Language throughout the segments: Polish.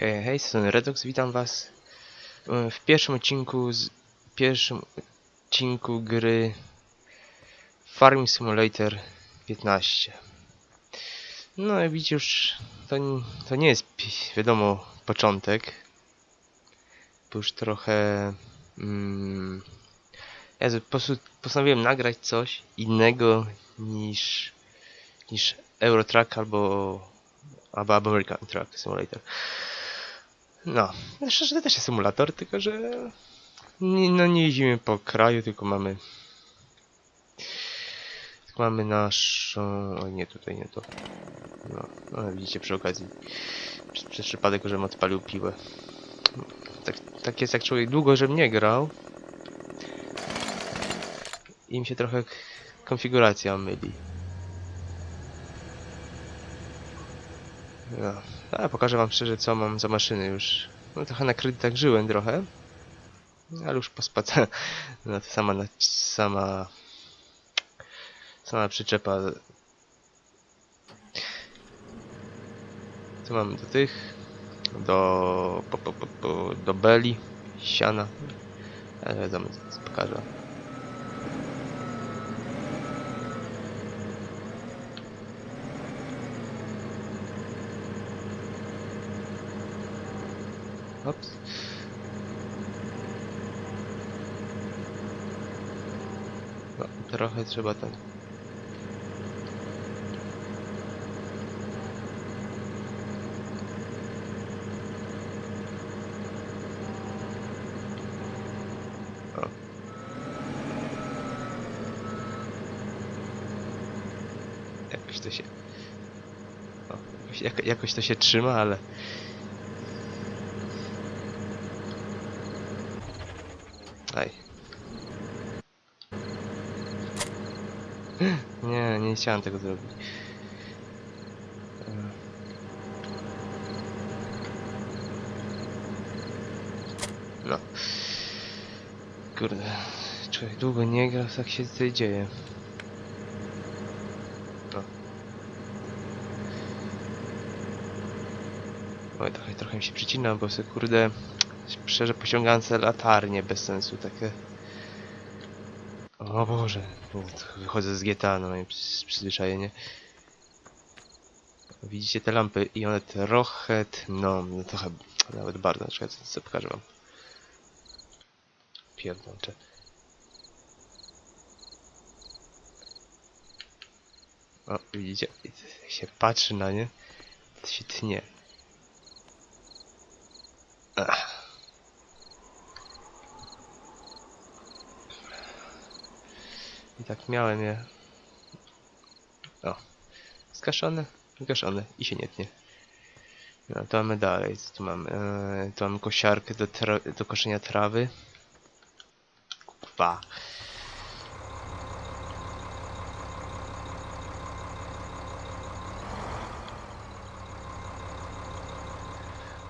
Hej, hej, z strony Redox, witam was e, w pierwszym odcinku z pierwszym odcinku gry Farming Simulator 15. No jak widzicie już to, to nie jest wiadomo początek. Bo już trochę mm, ja postanowiłem nagrać coś innego niż niż Eurotrack albo albo American Truck Simulator. No, szczerze to też jest symulator, tylko że nie, no nie jeździmy po kraju, tylko mamy tylko mamy naszą... O nie, tutaj nie to. No, no widzicie przy okazji przez, przez przypadek, żebym odpalił piłę. Tak, tak jest jak człowiek długo, żebym nie grał. I mi się trochę konfiguracja myli. No. A, pokażę wam szczerze, co mam za maszyny już. No trochę na kredytach żyłem trochę. Ale już po spacer... No sama, sama... Sama przyczepa... Co mamy do tych? Do... Po, po, po, do beli, siana. Ale wiadomo, pokażę. Ops. No, trochę trzeba tak. O. Jakoś to się... Jakoś to się trzyma, ale... Nie, nie chciałem tego zrobić. No. Kurde. Człowiek długo nie gra, tak się tutaj dzieje. No. Oj, trochę, trochę mi się przycina, bo sobie kurde szczerze posiągające latarnie bez sensu, takie... O Boże, wychodzę z GTA, i przys- przyzwyczajenie. Widzicie te lampy i one trochę no trochę, nawet bardzo, na przykład, co pokażę wam. Pierdolcze. O, widzicie? Się patrzy na nie, to się tnie. Tak miałem je. O. Skaszone, gaszone i się nie tnie. No to mamy dalej. Co tu mamy? Eee, tu mamy kosiarkę do, do koszenia trawy. Kurwa.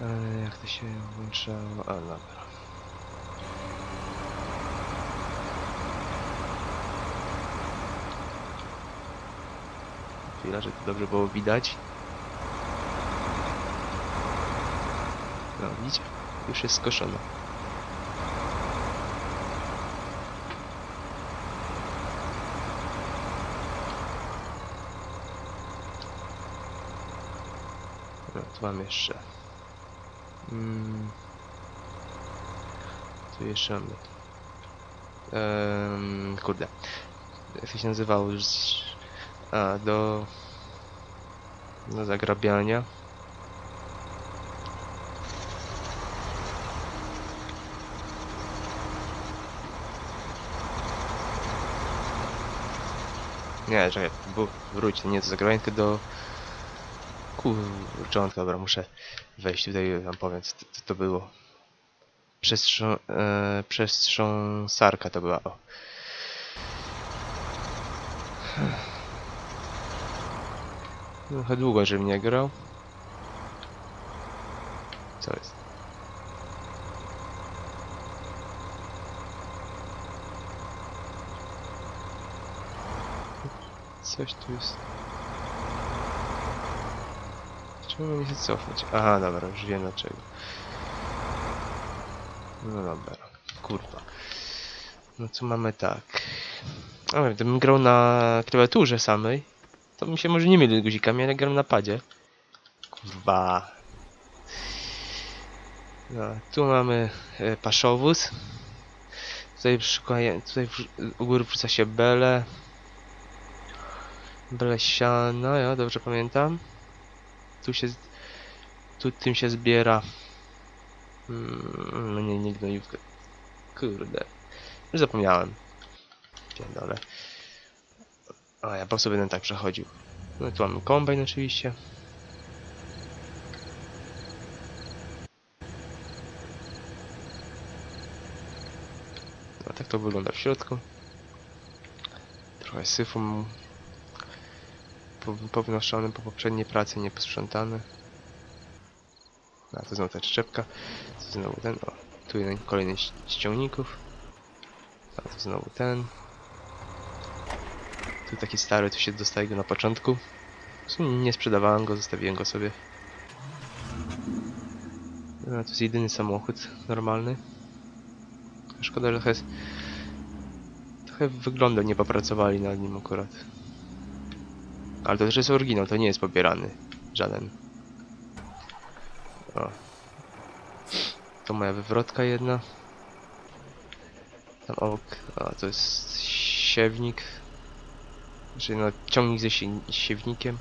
Eee, jak to się włączało? A, dobra. Chwila, że to dobrze było widać. No, widzicie? Już jest skoszone. No, tu mam jeszcze. Mm. Tu jeszcze mamy. Um, kurde. Jak się nazywało już? A, do... Do zagrabiania. Nie, bu- wróć, nie do zagrabiania, tylko do... Kurczątka, dobra, muszę wejść tutaj, wam powiem, co to, co to było. Przestrząs... E, przestrząsarka to była, o. Trochę długo, żebym nie grał. Co jest? Coś tu jest. Czemu nie się cofnąć? Aha, dobra, już wiem dlaczego. No dobra, kurwa. No co mamy tak. A gdybym grał na klawiaturze samej, to bym się może nie mylił guzikami, ale gram na padzie. Kurwa. No, tu mamy e, paszowóz. Tutaj, szukaję, tutaj u góry wrzuca się bele. Bele siana, ja dobrze pamiętam. Tu się, z- tu tym się zbiera. Mm, nie, nie gnojówkę. Kurde. Już zapomniałem. Pierdolę. A ja po prostu będę tak przechodził. No tu mamy kombajn oczywiście. No tak to wygląda w środku. Trochę syfu mu po- pownoszony po poprzedniej pracy, nieposprzątany. A to znowu ta szczepka. To znowu ten. O, tu jeden kolejny ś- z ciągników. A to znowu ten. Tu taki stary, tu się dostaje go na początku. Nie sprzedawałem go, zostawiłem go sobie. A to jest jedyny samochód normalny. Szkoda, że trochę, jest- trochę wygląda nie popracowali nad nim akurat. Ale to też jest oryginał, to nie jest pobierany. Żaden. O. To moja wywrotka jedna. Tam obok, a to jest siewnik. Znaczy no ciągnik ze sie siewnikiem.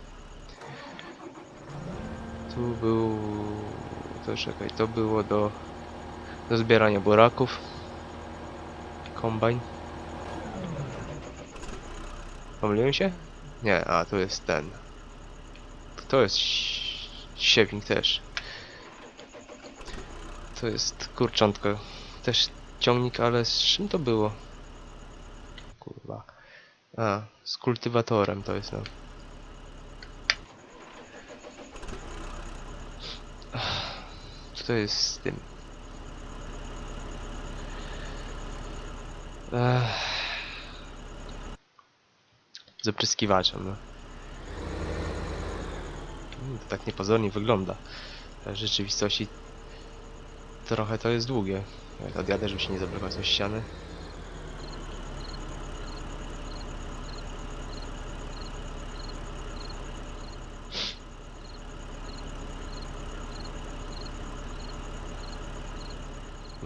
Tu był... To czekaj, to było do... Do zbierania buraków. Kombajn. Pomyliłem się? Nie, a to jest ten. To jest siewnik też. To jest kurczątko. Też ciągnik, ale z czym to było? A, z kultywatorem to jest no. Co to jest z tym? Z opryskiwaczem, no. Mm, To tak niepozornie wygląda. W rzeczywistości trochę to jest długie. Odjadę, żeby się nie zablokować o ściany.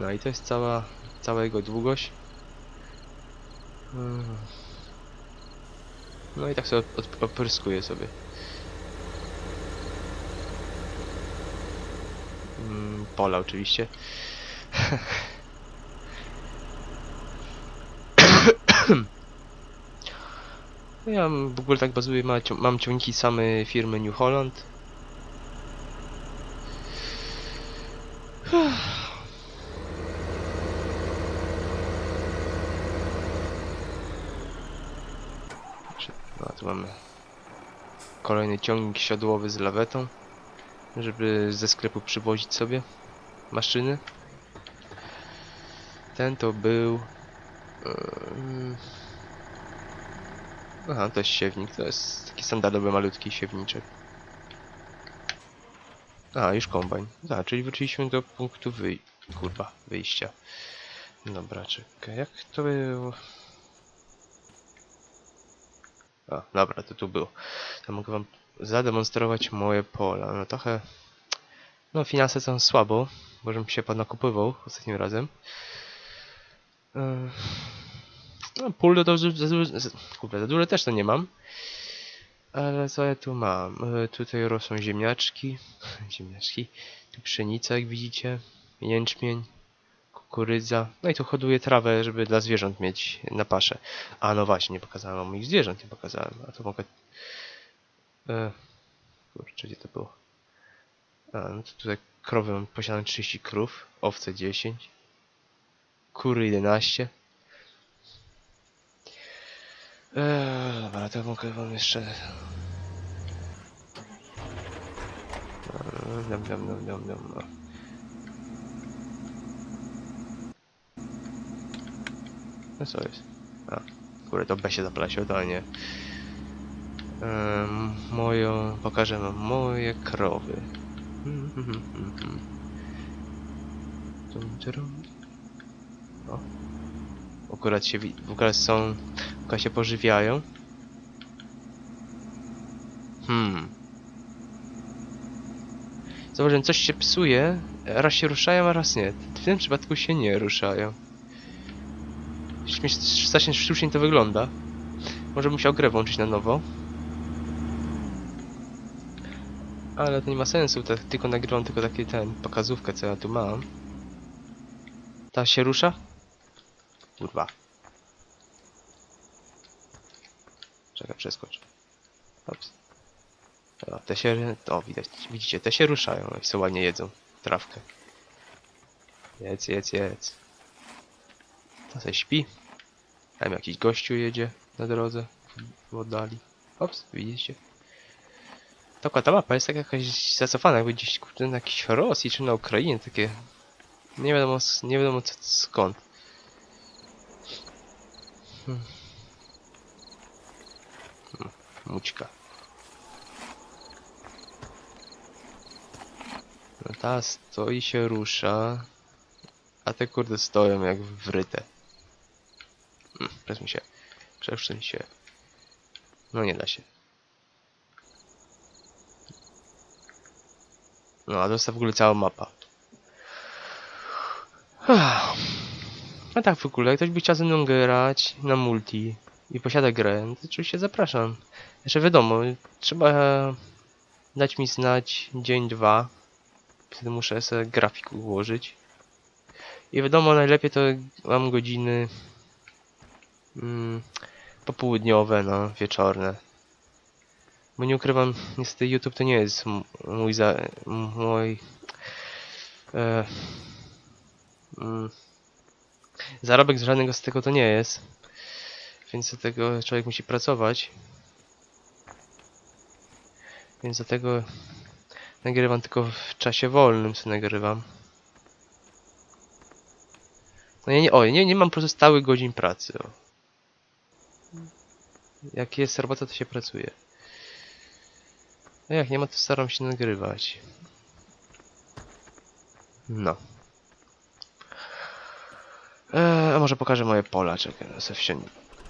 No i to jest cała, cała jego długość. No i tak sobie odpryskuję sobie. Mm, Pola oczywiście. Ja w ogóle tak bazuję, mam ciągniki same firmy New Holland. Tu mamy kolejny ciągnik siodłowy z lawetą, żeby ze sklepu przywozić sobie maszyny. Ten to był... Aha, to jest siewnik, to jest taki standardowy malutki siewniczek. A, już kombajn. A, czyli wróciliśmy do punktu wyj... kurwa, wyjścia. Dobra, czekaj, jak to było? A, dobra, to tu było. To mogę wam zademonstrować moje pola. No trochę... No finanse są słabo, bo żebym się ponakupywał ostatnim razem. No pól to za, za, kurde, za dużo też to nie mam. Ale co ja tu mam? Yy, Tutaj rosną ziemniaczki. Ziemniaczki. Tu pszenica, jak widzicie. Jęczmień. Kukurydza. No i tu hoduję trawę, żeby dla zwierząt mieć na paszę. A no właśnie, nie pokazałem moich zwierząt, nie pokazałem. A to mogę... E, kurczę, gdzie to było? A, no to tutaj krowy mam posiadam 30 krów, owce 10, kury 11. Eee, dobra, to mogę wam jeszcze... Eee, Dam, dam, dam, dam, dam. No co jest? A, kurde, to B się zapalasiło, to nie. Em, moją, pokażę wam moje krowy. Hmm. Tum, turum. O. Akurat się, akurat są, akurat się pożywiają. Hmm. Zauważyłem, coś się psuje, raz się ruszają, a raz nie. W tym przypadku się nie ruszają. Strasznie sztucznie to wygląda. Może bym musiał grę włączyć na nowo. Ale to nie ma sensu, tak tylko nagrywam tylko taki ten, pokazówkę co ja tu mam. Ta się rusza? Kurwa. Czekaj, przeskocz. Ops. O, te się, o widać, widzicie, te się ruszają i sobie ładnie jedzą trawkę. Jedz, jedz, jedz. To se śpi. Tam jakiś gościu jedzie na drodze w oddali. Ops, widzicie? Taka ta mapa jest tak jakaś zacofana, jakby gdzieś kurde, na jakiejś Rosji czy na Ukrainie, takie nie wiadomo, nie wiadomo co, skąd. Hmm. Hmm, Mućka. No ta stoi się rusza, a te kurde stoją jak wryte. Hmm, Przesuń się, przesuń się. No nie da się. No, a jest w ogóle cała mapa. A tak w ogóle, ktoś by chciał ze mną grać na multi i posiada grę, no to oczywiście zapraszam. Jeszcze wiadomo, trzeba dać mi znać dzień, dwa. Wtedy muszę sobie grafik ułożyć. I wiadomo, najlepiej to mam godziny mm, popołudniowe, no, wieczorne. Bo nie ukrywam, niestety YouTube to nie jest mój za... mój... E, mm, zarobek z żadnego z tego to nie jest. Więc do tego człowiek musi pracować. Więc dlatego nagrywam tylko w czasie wolnym, co nagrywam. No ja nie, o, nie, nie mam po prostu stałych godzin pracy. O. Jak jest robota, to się pracuje. A jak nie ma, to staram się nagrywać. No. Eee, a może pokażę moje pola, czekaj, no se wsiąść.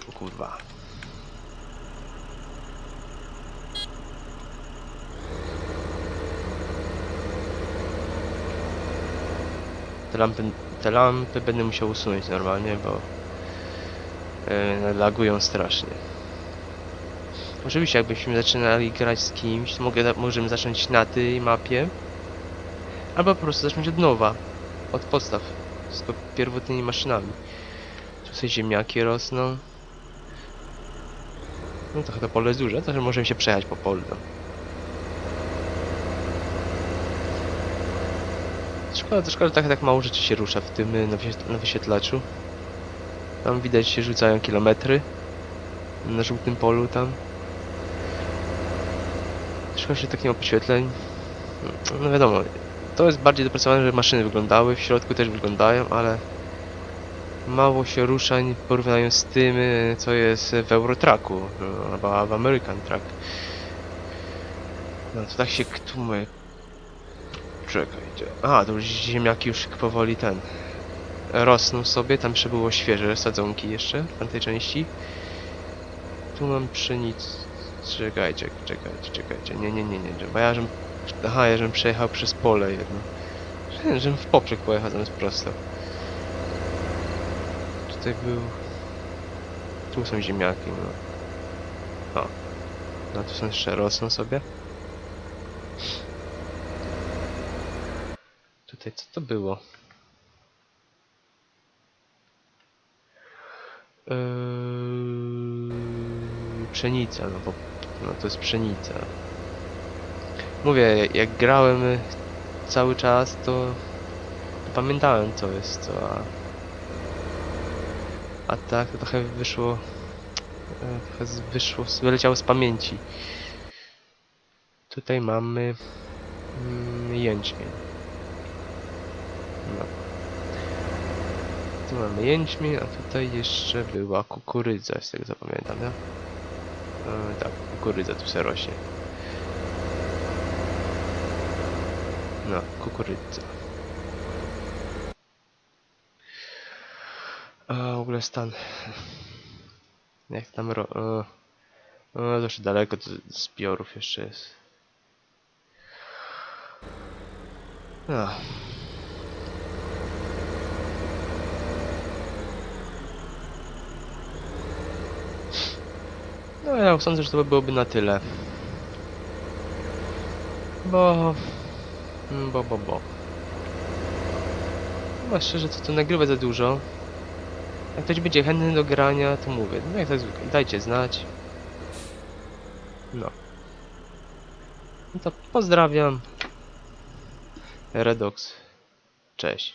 O kurwa. Te lampy, te lampy będę musiał usunąć normalnie, bo e, lagują strasznie. Oczywiście jakbyśmy zaczynali grać z kimś, mogę, możemy zacząć na tej mapie. Albo po prostu zacząć od nowa. Od podstaw. Z pierwotnymi maszynami. Tu sobie ziemniaki rosną. No trochę to pole jest duże, to że możemy się przejechać po polu. No. Szkoda, to szkoda, tak, tak mało rzeczy się rusza w tym na wyświetlaczu. Tam widać się rzucają kilometry. Na żółtym polu tam. Szkoda, że tak nie ma podświetleń. No wiadomo, to jest bardziej dopracowane, żeby maszyny wyglądały, w środku też wyglądają, ale mało się ruszań porównując z tym, y, co jest w Eurotracku, no, albo w American Truck. No to tak się ktumy. Czekajcie. A, to już ziemniaki już powoli ten. Rosną sobie, tam jeszcze było świeże sadzonki jeszcze w tamtej części. Tu mam pszenicę. Czekajcie, czekajcie, czekajcie. Nie, nie, nie, nie, bo ja żem... Aha, ja żem przejechał przez pole jedno. Że- Żem w poprzek pojechał zamiast prosto. Tutaj był... Tu są ziemniaki, no. O. No tu są jeszcze rosną sobie. Tutaj co to było? Eee, pszenica, no bo no to jest pszenica. Mówię, jak grałem cały czas, to, pamiętałem co jest co, a, a tak to trochę wyszło, e, trochę z- wyszło, wyleciało z pamięci. Tutaj mamy mm, jęczmień. No. Tu mamy jęczmień, a tutaj jeszcze była kukurydza, z tego co pamiętam, ja? E, tak, kukurydza tu se rośnie. No, kukurydza. A w ogóle stan. Jak tam ro... E, no, dość daleko do zbiorów jeszcze jest. No. No ja sądzę, że to byłoby na tyle. Bo... mm, Bo, bo, bo. Chyba szczerze, co tu nagrywać za dużo. Jak ktoś będzie chętny do grania, to mówię. No jak to zwykle, dajcie znać. No. No to pozdrawiam. Redox. Cześć.